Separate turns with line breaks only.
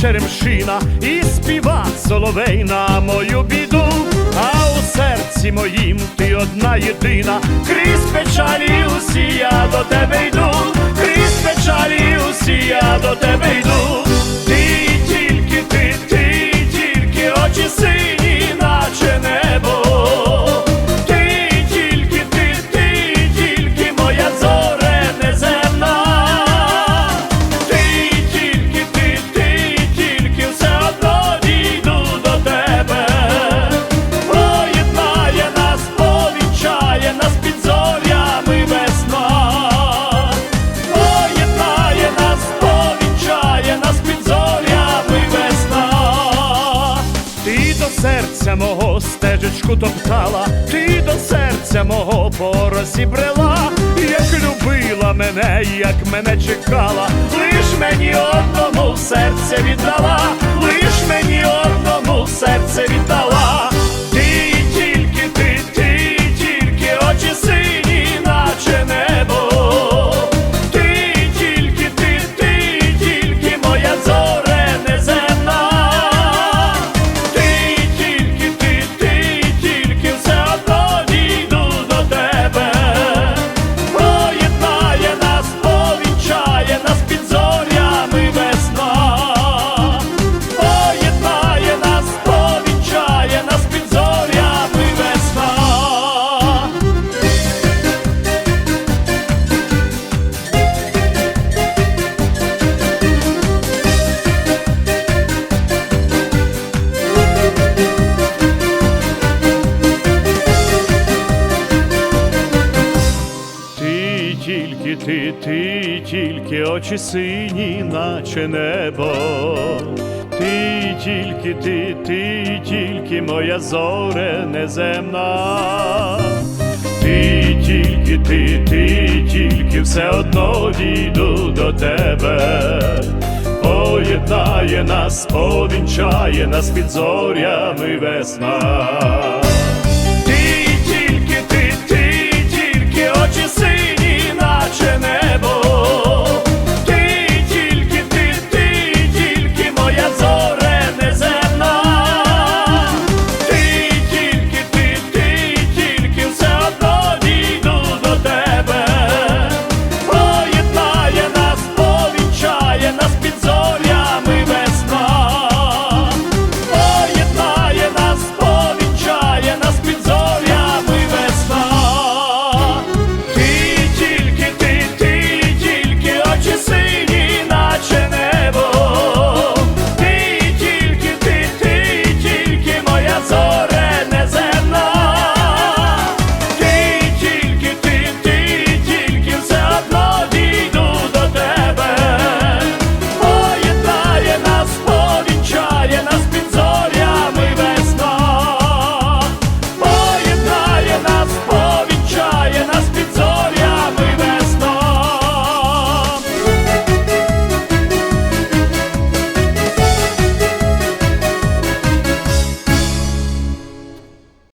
черемшина і співа соловей на мою біду, а у серці моїм ти одна єдина, крізь печалі усі я до тебе йду, крізь печалі усі я до тебе йду. Ти тільки ти, ти тільки очі сині, серця мого стежечку топтала, ти до серця мого порозі брела, як любила мене, як мене чекала, лиш мені одному серце віддала, лиш мені одному ти, ти тільки очі сині, наче небо. Ти тільки ти, ти тільки моя зоре неземна. Ти тільки ти, ти тільки все одно дійду до тебе. Поєднає нас, повінчає нас під зорями весна.